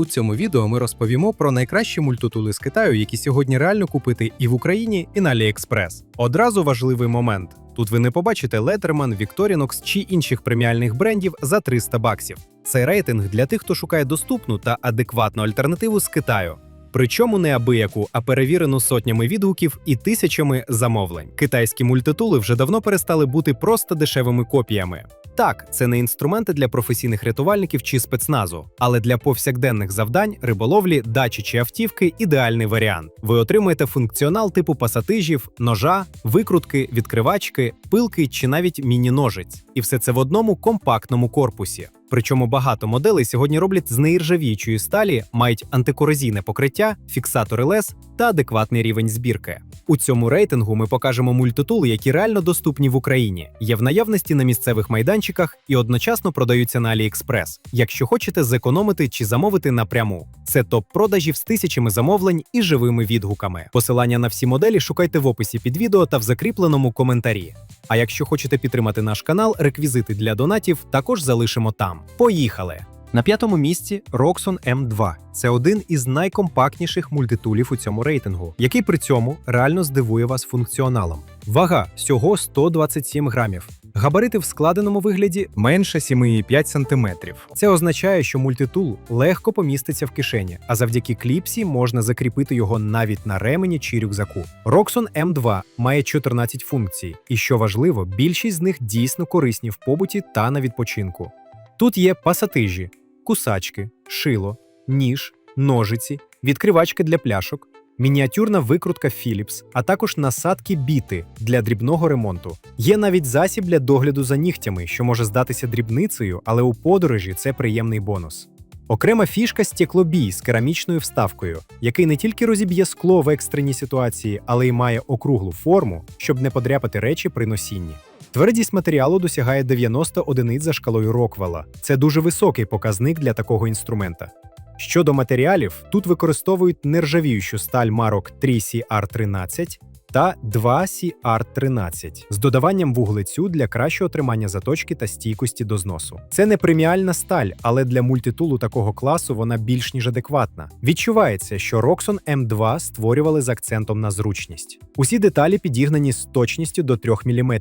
У цьому відео ми розповімо про найкращі мультитули з Китаю, які сьогодні реально купити і в Україні, і на AliExpress. Одразу важливий момент: тут ви не побачите Letterman, Victorinox чи інших преміальних брендів за 300 баксів. Це рейтинг для тих, хто шукає доступну та адекватну альтернативу з Китаю. Причому не абияку, а перевірену сотнями відгуків і тисячами замовлень. Китайські мультитули вже давно перестали бути просто дешевими копіями. Так, це не інструменти для професійних рятувальників чи спецназу, але для повсякденних завдань, риболовлі, дачі чи автівки ідеальний варіант. Ви отримаєте функціонал типу пасатижів, ножа, викрутки, відкривачки, пилки чи навіть міні-ножиць. І все це в одному компактному корпусі. Причому багато моделей сьогодні роблять з неіржавіючої сталі, мають антикорозійне покриття, фіксатори лез та адекватний рівень збірки. У цьому рейтингу ми покажемо мультитули, які реально доступні в Україні, є в наявності на місцевих майданчиках і одночасно продаються на AliExpress, якщо хочете зекономити чи замовити напряму. Це топ продажів з тисячами замовлень і живими відгуками. Посилання на всі моделі шукайте в описі під відео та в закріпленому коментарі. А якщо хочете підтримати наш канал, реквізити для донатів також залишимо там. Поїхали! На п'ятому місці Roxon M2. Це один із найкомпактніших мультитулів у цьому рейтингу, який при цьому реально здивує вас функціоналом. Вага всього 127 грамів. Габарити в складеному вигляді менше 7,5 см. Це означає, що мультитул легко поміститься в кишені, а завдяки кліпсі можна закріпити його навіть на ремені чи рюкзаку. Roxon M2 має 14 функцій, і що важливо, більшість з них дійсно корисні в побуті та на відпочинку. Тут є пасатижі, кусачки, шило, ніж, ножиці, відкривачки для пляшок, мініатюрна викрутка Philips, а також насадки біти для дрібного ремонту. Є навіть засіб для догляду за нігтями, що може здатися дрібницею, але у подорожі це приємний бонус. Окрема фішка стеклобій з керамічною вставкою, який не тільки розіб'є скло в екстреній ситуації, але й має округлу форму, щоб не подряпати речі при носінні. Твердість матеріалу досягає 90 одиниць за шкалою Роквелла. Це дуже високий показник для такого інструмента. Щодо матеріалів, тут використовують нержавіючу сталь марок 3CR13 та 2CR13 з додаванням вуглецю для кращого тримання заточки та стійкості до зносу. Це не преміальна сталь, але для мультитулу такого класу вона більш ніж адекватна. Відчувається, що Roxon M2 створювали з акцентом на зручність. Усі деталі підігнані з точністю до 3 мм.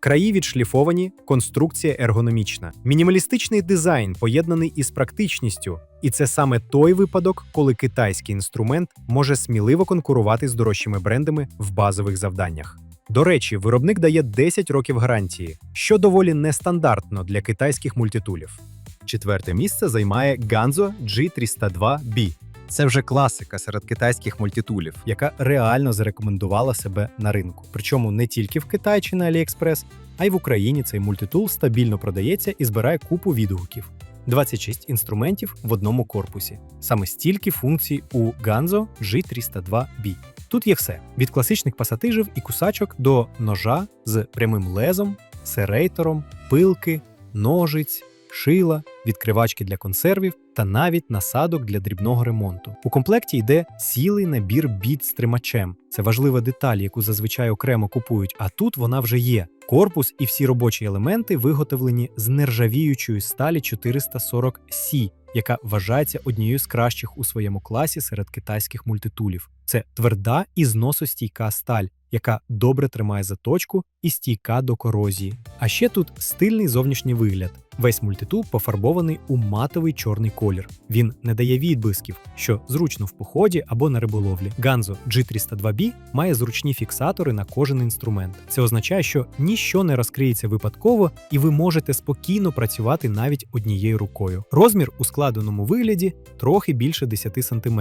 Краї відшліфовані, конструкція ергономічна, мінімалістичний дизайн поєднаний із практичністю. І це саме той випадок, коли китайський інструмент може сміливо конкурувати з дорожчими брендами в базових завданнях. До речі, виробник дає 10 років гарантії, що доволі нестандартно для китайських мультитулів. Четверте місце займає Ganzo G302B. Це вже класика серед китайських мультитулів, яка реально зарекомендувала себе на ринку. Причому не тільки в Китаї чи на AliExpress, а й в Україні цей мультитул стабільно продається і збирає купу відгуків. 26 інструментів в одному корпусі. Саме стільки функцій у Ganzo G302B. Тут є все: від класичних пасатижів і кусачок до ножа з прямим лезом, серейтором, пилки, ножиць, шила, відкривачки для консервів та навіть насадок для дрібного ремонту. У комплекті йде цілий набір біт з тримачем. Це важлива деталь, яку зазвичай окремо купують, а тут вона вже є. Корпус і всі робочі елементи виготовлені з нержавіючої сталі 440 С, яка вважається однією з кращих у своєму класі серед китайських мультитулів. Це тверда і зносостійка сталь, яка добре тримає заточку і стійка до корозії. А ще тут стильний зовнішній вигляд. Весь мультитул пофарбований у матовий чорний колір. Він не дає відблисків, що зручно в поході або на риболовлі. Ganzo G302B має зручні фіксатори на кожен інструмент. Це означає, що ніщо не розкриється випадково, і ви можете спокійно працювати навіть однією рукою. Розмір у складеному вигляді трохи більше 10 см,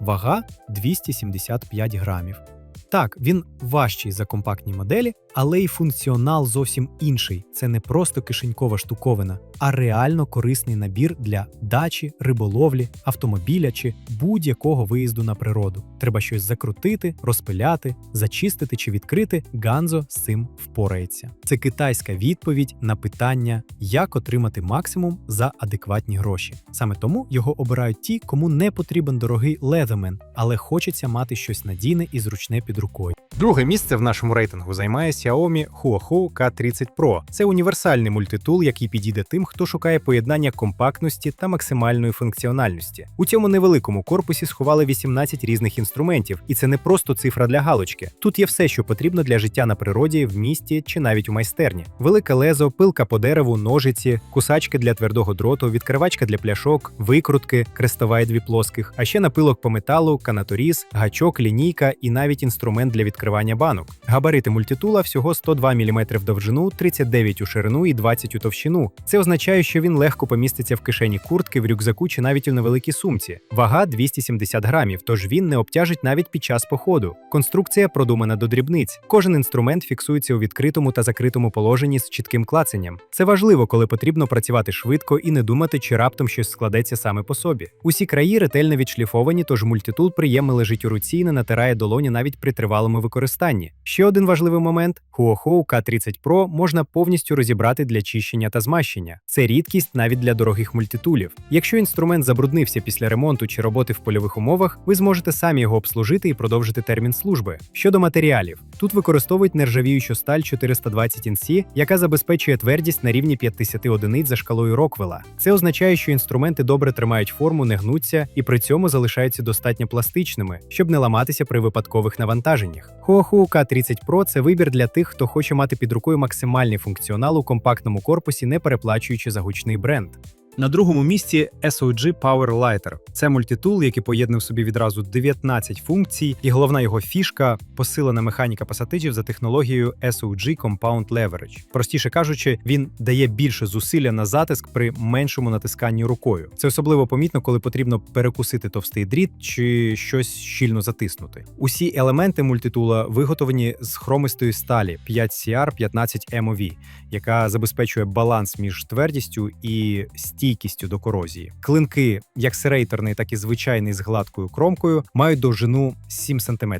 вага 275 грамів. Так, він важчий за компактні моделі, але й функціонал зовсім інший. Це не просто кишенькова штуковина, а реально корисний набір для дачі, риболовлі, автомобіля чи будь-якого виїзду на природу. Треба щось закрутити, розпиляти, зачистити чи відкрити. Ганзо з цим впорається. Це китайська відповідь на питання, як отримати максимум за адекватні гроші. Саме тому його обирають ті, кому не потрібен дорогий Leatherman, але хочеться мати щось надійне і зручне під рукою. Друге місце в нашому рейтингу займає Xiaomi Huohu K30 Pro. Це універсальний мультитул, який підійде тим, хто шукає поєднання компактності та максимальної функціональності. У цьому невеликому корпусі сховали 18 різних інструментів, і це не просто цифра для галочки. Тут є все, що потрібно для життя на природі, в місті чи навіть у майстерні. Велике лезо, пилка по дереву, ножиці, кусачки для твердого дроту, відкривачка для пляшок, викрутки, крестова і дві плоских, а ще напилок по металу, канаторіз, гачок, лінійка і навіть інструмент для відкривання банок. Габарити мультитула всього 102 мм в довжину, 39 у ширину і 20 у товщину. Це означає, що він легко поміститься в кишені куртки, в рюкзаку чи навіть у невеликій сумці. Вага 270 грамів, тож він не обтяжить навіть під час походу. Конструкція продумана до дрібниць. Кожен інструмент фіксується у відкритому та закритому положенні з чітким клацанням. Це важливо, коли потрібно працювати швидко і не думати, чи раптом щось складеться саме по собі. Усі краї ретельно відшліфовані, тож мультитул приємно лежить у руці і не натирає долоні навіть при тривалому використанні. Ще один важливий момент: Huohu K30 Pro можна повністю розібрати для чищення та змащення. Це рідкість навіть для дорогих мультитулів. Якщо інструмент забруднився після ремонту чи роботи в польових умовах, ви зможете самі його обслужити і продовжити термін служби. Щодо матеріалів, тут використовують нержавіючу сталь 420 NC, яка забезпечує твердість на рівні 50 одиниць за шкалою Роквелла. Це означає, що інструменти добре тримають форму, не гнуться і при цьому залишаються достатньо пластичними, щоб не ламатися при випадкових навантаженнях. Huohu K30 Pro – це вибір для тих, хто хоче мати під рукою максимальний функціонал у компактному корпусі, не переплачуючи за гучний бренд. На другому місці SOG Power Lighter. Це мультитул, який поєднує в собі відразу 19 функцій, і головна його фішка посилена механіка пасатижів за технологією SOG Compound Leverage. Простіше кажучи, він дає більше зусилля на затиск при меншому натисканні рукою. Це особливо помітно, коли потрібно перекусити товстий дріт чи щось щільно затиснути. Усі елементи мультитула виготовлені з хромистої сталі 5CR15 MOV, яка забезпечує баланс між твердістю і стійкістю до корозії. Клинки, як серейторний, так і звичайний з гладкою кромкою, мають довжину 7 см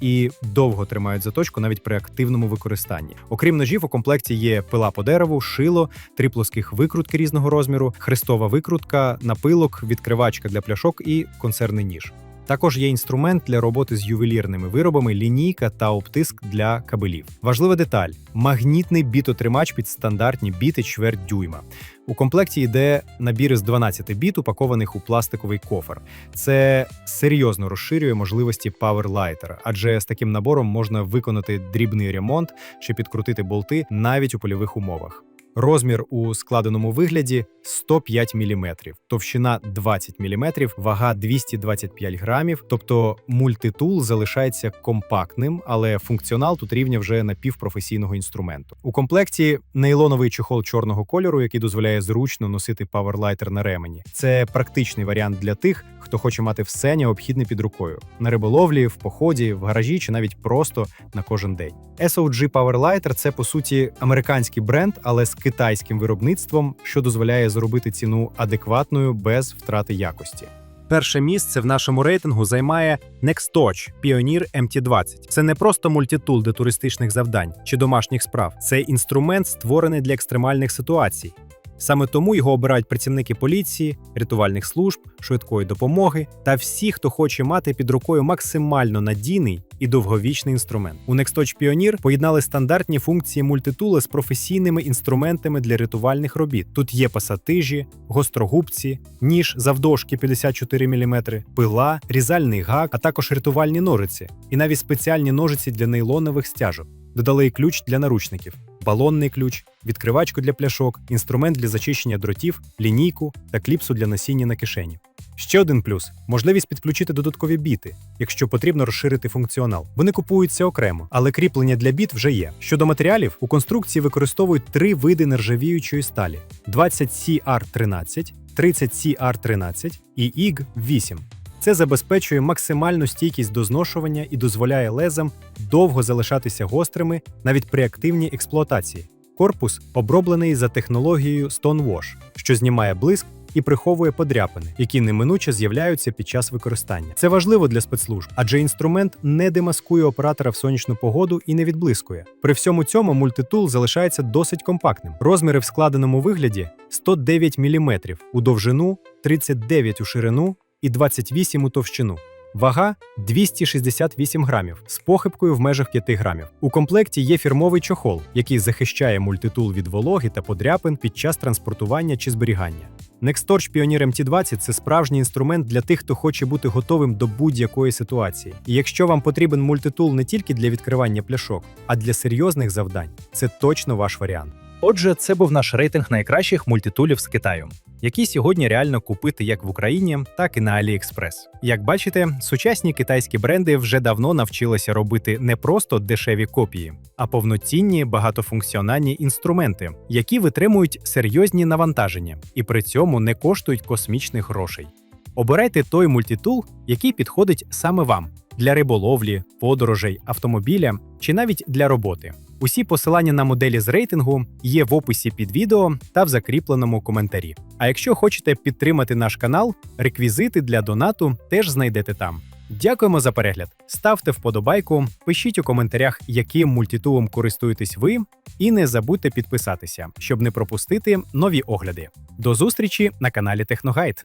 і довго тримають заточку навіть при активному використанні. Окрім ножів, у комплекті є пила по дереву, шило, три плоских викрутки різного розміру, хрестова викрутка, напилок, відкривачка для пляшок і консервний ніж. Також є інструмент для роботи з ювелірними виробами, лінійка та обтиск для кабелів. Важлива деталь: магнітний бітотримач під стандартні біти чверть дюйма. У комплекті йде набір із 12 біт, упакованих у пластиковий кофер. Це серйозно розширює можливості Powerlighter, адже з таким набором можна виконати дрібний ремонт чи підкрутити болти навіть у польових умовах. Розмір у складеному вигляді 105 мм, товщина 20 мм, вага 225 грамів. Тобто мультитул залишається компактним, але функціонал тут рівня вже напівпрофесійного інструменту. У комплекті нейлоновий чохол чорного кольору, який дозволяє зручно носити паверлайтер на ремені. Це практичний варіант для тих, хто хоче мати все необхідне під рукою на риболовлі, в поході, в гаражі чи навіть просто на кожен день. SOG Powerlighter – це по суті американський бренд, але з китайським виробництвом, що дозволяє зробити ціну адекватною без втрати якості. Перше місце в нашому рейтингу займає NextTouch Pioneer MT20. Це не просто мультитул для туристичних завдань чи домашніх справ. Це інструмент, створений для екстремальних ситуацій. Саме тому його обирають працівники поліції, рятувальних служб, швидкої допомоги та всі, хто хоче мати під рукою максимально надійний і довговічний інструмент. У NextTouch Pioneer поєднали стандартні функції мультитула з професійними інструментами для рятувальних робіт. Тут є пасатижі, гострогубці, ніж завдовжки 54 мм, пила, різальний гак, а також рятувальні ножиці, і навіть спеціальні ножиці для нейлонових стяжок. Додали й ключ для наручників, балонний ключ, відкривачку для пляшок, інструмент для зачищення дротів, лінійку та кліпсу для носіння на кишені. Ще один плюс можливість підключити додаткові біти, якщо потрібно розширити функціонал. Вони купуються окремо, але кріплення для біт вже є. Щодо матеріалів, у конструкції використовують три види нержавіючої сталі: 20CR13, 30CR13 і IG8. Це забезпечує максимальну стійкість до зношування і дозволяє лезам довго залишатися гострими навіть при активній експлуатації. Корпус оброблений за технологією Stonewash, що знімає блиск і приховує подряпини, які неминуче з'являються під час використання. Це важливо для спецслужб, адже інструмент не демаскує оператора в сонячну погоду і не відблискує. При всьому цьому мультитул залишається досить компактним. Розміри в складеному вигляді 109 мм у довжину, 39 у ширину і 28 у товщину. Вага 268 грамів з похибкою в межах 5 грамів. У комплекті є фірмовий чохол, який захищає мультитул від вологи та подряпин під час транспортування чи зберігання. Nextorch Pioneer MT20 – це справжній інструмент для тих, хто хоче бути готовим до будь-якої ситуації. І якщо вам потрібен мультитул не тільки для відкривання пляшок, а для серйозних завдань, це точно ваш варіант. Отже, це був наш рейтинг найкращих мультитулів з Китаю, які сьогодні реально купити як в Україні, так і на AliExpress. Як бачите, сучасні китайські бренди вже давно навчилися робити не просто дешеві копії, а повноцінні багатофункціональні інструменти, які витримують серйозні навантаження і при цьому не коштують космічних грошей. Обирайте той мультитул, який підходить саме вам для риболовлі, подорожей, автомобіля чи навіть для роботи. Усі посилання на моделі з рейтингу є в описі під відео та в закріпленому коментарі. А якщо хочете підтримати наш канал, реквізити для донату теж знайдете там. Дякуємо за перегляд. Ставте вподобайку, пишіть у коментарях, яким мультитулом користуєтесь ви, і не забудьте підписатися, щоб не пропустити нові огляди. До зустрічі на каналі Техногайд.